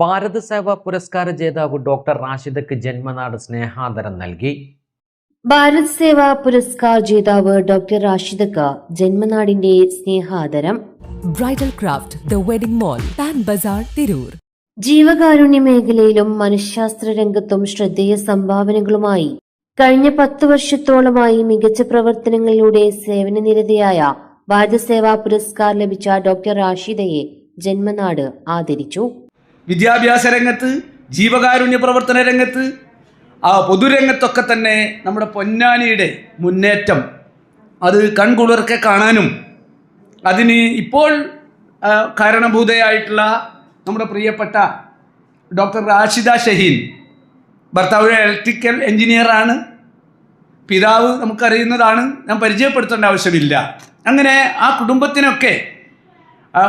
ഭാരത് സേവ പുരസ്കാര ജേതാവ് ഡോക്ടർ റാഷിദക്ക് ജന്മനാട് സ്നേഹാദരം നൽകി. ഭാരത് സേവ പുരസ്കാർ ജേതാവ് ഡോക്ടർ റാഷിദക്ക ജന്മനാടിന്റെ സ്നേഹാദരം. Bridal craft the wedding mall Pan Bazaar Tirur. ജീവകാരുണ്യ മേഖലയിലും മനഃശാസ്ത്ര രംഗത്തും ശ്രദ്ധേയ സംഭാവനകളുമായി കഴിഞ്ഞ പത്ത് വർഷത്തോളമായി മികച്ച പ്രവർത്തനങ്ങളിലൂടെ സേവനനിരതയായ ഭാരത സേവാ പുരസ്കാർ ലഭിച്ച ഡോക്ടർ റാഷിദയെ ജന്മനാട് ആദരിച്ചു. വിദ്യാഭ്യാസ രംഗത്ത് ജീവകാരുണ്യ പ്രവർത്തന രംഗത്ത് ആ പൊതുരംഗത്തൊക്കെ തന്നെ നമ്മുടെ പൊന്നാനിയുടെ മുന്നേറ്റം. അത് കൺകുളിർക്കെ കാണാനും അതിന് ഇപ്പോൾ കാരണഭൂതയായിട്ടുള്ള നമ്മുടെ പ്രിയപ്പെട്ട ഡോക്ടർ റാഷിദ ഷഹീൻ ഭർത്താവ് ഇലക്ട്രിക്കൽ എഞ്ചിനീയറാണ് പിതാവ് നമുക്കറിയുന്നതാണ്. ഞാൻ പരിചയപ്പെടുത്തേണ്ട ആവശ്യമില്ല. അങ്ങനെ ആ കുടുംബത്തിനൊക്കെ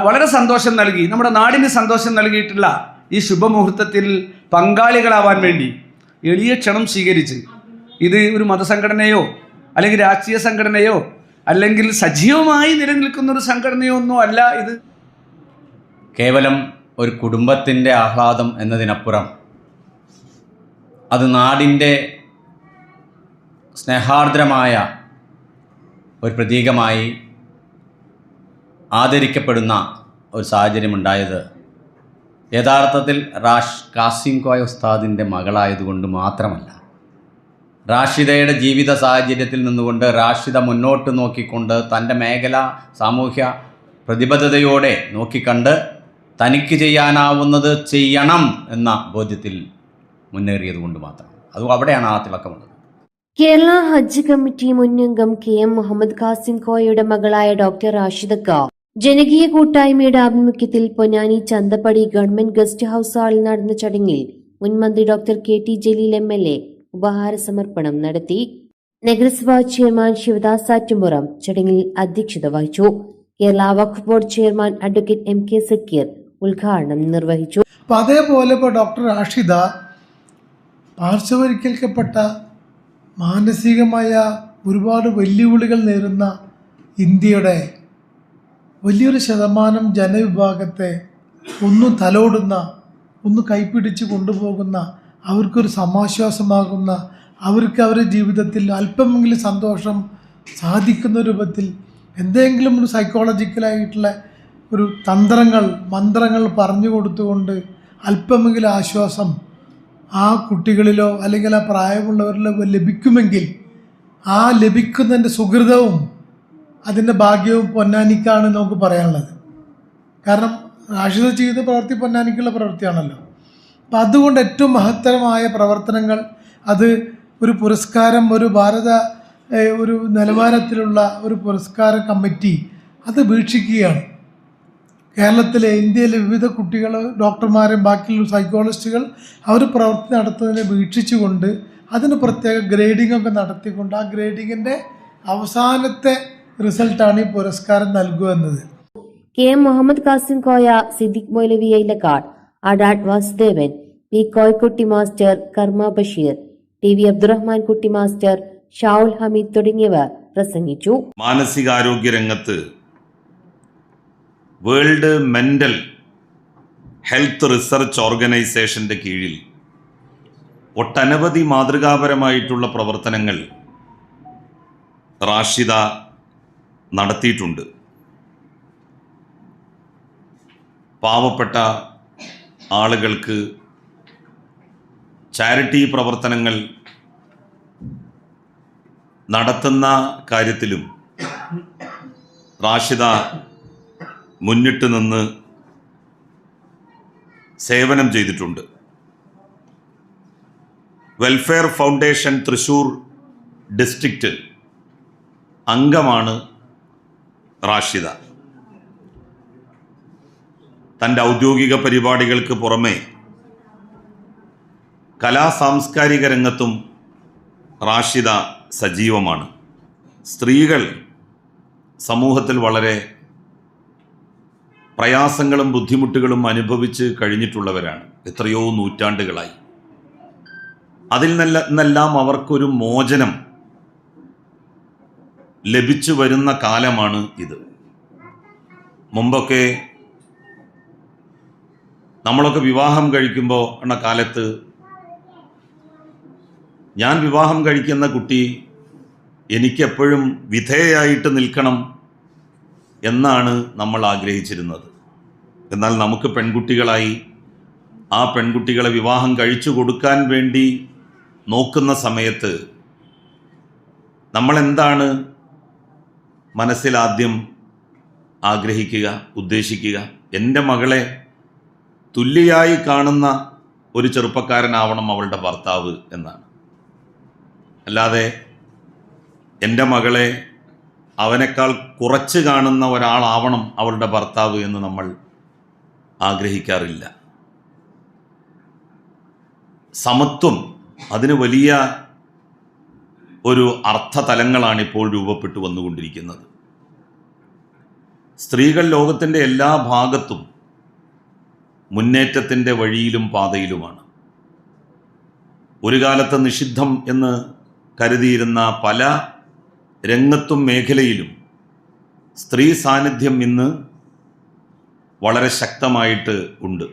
വളരെ സന്തോഷം നൽകി. നമ്മുടെ നാടിന് സന്തോഷം നൽകിയിട്ടുള്ള ഈ ശുഭമുഹൂർത്തത്തിൽ പങ്കാളികളാവാൻ വേണ്ടി എളിയ ക്ഷണം സ്വീകരിച്ച് ഇത് ഒരു മതസംഘടനയോ അല്ലെങ്കിൽ രാഷ്ട്രീയ സംഘടനയോ അല്ലെങ്കിൽ സജീവമായി നിലനിൽക്കുന്ന ഒരു സംഘടനയോ ഒന്നും അല്ല ഇത്. കേവലം ഒരു കുടുംബത്തിന്റെ ആഹ്ലാദം എന്നതിനപ്പുറം അത് നാടിന്റെ സ്നേഹാർദ്രമായ ഒരു പ്രതീകമായി ആദരിക്കപ്പെടുന്ന ഒരു സാഹചര്യമുണ്ടായത് യഥാർത്ഥത്തിൽ റാഷ് കാസിം കോയ ഉസ്താദിന്റെ മകളായതുകൊണ്ട് മാത്രമല്ല റാഷിദയുടെ ജീവിത സാഹചര്യത്തിൽ നിന്നുകൊണ്ട് റാഷിദ മുന്നോട്ട് നോക്കിക്കൊണ്ട് തന്റെ മേഖല സാമൂഹ്യ പ്രതിബദ്ധതയോടെ നോക്കിക്കണ്ട് തനിക്ക് ചെയ്യാനാവുന്നത് ചെയ്യണം എന്ന ബോധ്യത്തിൽ മുന്നേറിയത് കൊണ്ട് മാത്രം. അതും അവിടെയാണ് ആ തിളക്കമുള്ളത്. കേരള ഹജ്ജ് കമ്മിറ്റി മുന്നംഗം കെ എം മുഹമ്മദ് ഖാസിം കോയയുടെ മകളായ ഡോക്ടർ റാഷിദക്ക ജനകീയ കൂട്ടായ്മയുടെ ആഭിമുഖ്യത്തിൽ Ponnani Chanthappadi government guest house ഹാളിൽ നടന്ന ചടങ്ങിൽ മുൻ മന്ത്രി doctor K T Jaleel M L A ഉപഹാര സമർപ്പണം നടത്തി. നഗരസഭാ ചെയർമാൻ ശിവദാസ് ആറ്റുമുറം ചടങ്ങിൽ അധ്യക്ഷത വഹിച്ചു. Kerala Waqf board chairman advocate M K Sakeer ഉദ്ഘാടനം നിർവഹിച്ചു. അപ്പം അതേപോലെ ഇപ്പോൾ ഡോക്ടർ റാഷിദ പാർശ്വവൽക്കരിക്കപ്പെട്ട മാനസികമായ ഒരുപാട് വെല്ലുവിളികൾ നേരുന്ന ഇന്ത്യയുടെ വലിയൊരു ശതമാനം ജനവിഭാഗത്തെ ഒന്ന് തലോടുന്ന ഒന്ന് കൈപ്പിടിച്ച് കൊണ്ടുപോകുന്ന അവർക്കൊരു സമാശ്വാസമാകുന്ന അവർക്ക് അവരുടെ ജീവിതത്തിൽ അല്പമെങ്കിലും സന്തോഷം സാധിക്കുന്ന രൂപത്തിൽ എന്തെങ്കിലും ഒരു സൈക്കോളജിക്കലായിട്ടുള്ള ഒരു തന്ത്രങ്ങൾ മന്ത്രങ്ങൾ പറഞ്ഞു കൊടുത്തുകൊണ്ട് അല്പമെങ്കിലും ആശ്വാസം ആ കുട്ടികളിലോ അല്ലെങ്കിൽ ആ പ്രായമുള്ളവരിലോ ലഭിക്കുമെങ്കിൽ ആ ലഭിക്കുന്നതിന്റെ സുഹൃതവും അതിന്റെ ഭാഗ്യവും പൊന്നാനിക്കാണ് നമുക്ക് പറയാനുള്ളത്. കാരണം റാഷിദ ചെയ്ത പ്രവൃത്തി പൊന്നാനിക്കുള്ള പ്രവൃത്തിയാണല്ലോ. അപ്പം അതുകൊണ്ട് ഏറ്റവും മഹത്തരമായ പ്രവർത്തനങ്ങൾ അത് ഒരു പുരസ്കാരം ഒരു ഭാരത ഒരു നിലവാരത്തിലുള്ള ഒരു പുരസ്കാര കമ്മിറ്റി അത് വീക്ഷിക്കുകയാണ്. കേരളത്തിലെ ഇന്ത്യയിലെ വിവിധ കുട്ടികൾ ഡോക്ടർമാരും ബാക്കിയുള്ള സൈക്കോളജിസ്റ്റുകൾ അവർ പ്രവൃത്തി നടത്തുന്നതിനെ വീക്ഷിച്ചുകൊണ്ട് അതിന് പ്രത്യേക ഗ്രേഡിംഗ് ഒക്കെ നടത്തിക്കൊണ്ട് ആ ഗ്രേഡിങ്ങിന്റെ അവസാനത്തെ റിസൾട്ടാണ് ഈ പുരസ്കാരം നൽകുക എന്നത്. കെ എം മുഹമ്മദ് കാസിം കോയ സിദ്ദിഖ് മൗലവി ഐലക്കാട് അഡാഡ് വാസുദേവൻ പി കോയക്കുട്ടി മാസ്റ്റർ കർമ്മ ബഷീർ ടി വി അബ്ദുറഹ്മാൻ കുട്ടി മാസ്റ്റർ ഷാവുൽ ഹമീദ് തുടങ്ങിയവർ പ്രസംഗിച്ചു. മാനസികാരോഗ്യ രംഗത്ത് വേൾഡ് മെന്റൽ ഹെൽത്ത് റിസർച്ച് ഓർഗനൈസേഷന്റെ കീഴിൽ ഒട്ടനവധി മാതൃകാപരമായിട്ടുള്ള പ്രവർത്തനങ്ങൾ റാഷിദ നടത്തിയിട്ടുണ്ട്. പാവപ്പെട്ട ആളുകൾക്ക് ചാരിറ്റി പ്രവർത്തനങ്ങൾ നടത്തുന്ന കാര്യത്തിലും റാഷിദ മുന്നിട്ട് നിന്ന് സേവനം ചെയ്തിട്ടുണ്ട്. വെൽഫെയർ ഫൗണ്ടേഷൻ തൃശൂർ ഡിസ്ട്രിക്റ്റ് അംഗമാണ് റാഷിദ. തന്റെ ഔദ്യോഗിക പരിപാടികൾക്ക് പുറമെ കലാ സാംസ്കാരിക രംഗത്തും റാഷിദ സജീവമാണ്. സ്ത്രീകൾ സമൂഹത്തിൽ വളരെ പ്രയാസങ്ങളും ബുദ്ധിമുട്ടുകളും അനുഭവിച്ച് കഴിഞ്ഞിട്ടുള്ളവരാണ്. എത്രയോ നൂറ്റാണ്ടുകളായി. അതിൽ നില്ല നിന്നെല്ലാം അവർക്കൊരു മോചനം ലഭിച്ചു വരുന്ന കാലമാണ് ഇത്. മുമ്പൊക്കെ നമ്മളൊക്കെ വിവാഹം കഴിക്കുമ്പോൾ എന്ന കാലത്ത് ഞാൻ വിവാഹം കഴിക്കുന്ന കുട്ടി എനിക്കെപ്പോഴും വിധേയായിട്ട് നിൽക്കണം എന്നാണ് നമ്മൾ ആഗ്രഹിച്ചിരുന്നത്. എന്നാൽ നമുക്ക് പെൺകുട്ടികളായി ആ പെൺകുട്ടികളെ വിവാഹം കഴിച്ചു കൊടുക്കാൻ വേണ്ടി നോക്കുന്ന സമയത്ത് നമ്മളെന്താണ് മനസ്സിലാദ്യം ആഗ്രഹിക്കുക ഉദ്ദേശിക്കുക. എന്റെ മകളെ തുല്യയായി കാണുന്ന ഒരു ചെറുപ്പക്കാരനാവണം അവളുടെ ഭർത്താവ് എന്നാണ്. അല്ലാതെ എന്റെ മകളെ അവനേക്കാൾ കുറച്ച് കാണുന്ന ഒരാളാവണം അവളുടെ ഭർത്താവ് എന്ന് നമ്മൾ ആഗ്രഹിക്കാറില്ല. സമത്വം അതിന് വലിയ ഒരു അർത്ഥതലങ്ങളാണ് ഇപ്പോൾ രൂപപ്പെട്ടു വന്നുകൊണ്ടിരിക്കുന്നത്. സ്ത്രീകൾ ലോകത്തിന്റെ എല്ലാ ഭാഗത്തും മുന്നേറ്റത്തിന്റെ വഴിയിലും പാതയിലുമാണ്. ഒരു കാലത്ത് നിഷിദ്ധം എന്ന് കരുതിയിരുന്ന പല രംഗത്തും മേഖലയിലും സ്ത്രീ സാന്നിധ്യം ഇന്ന് വളരെ ശക്തമായിട്ട് ഉണ്ട്.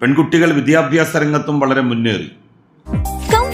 പെൺകുട്ടികൾ വിദ്യാഭ്യാസ രംഗത്തും വളരെ മുന്നേറി.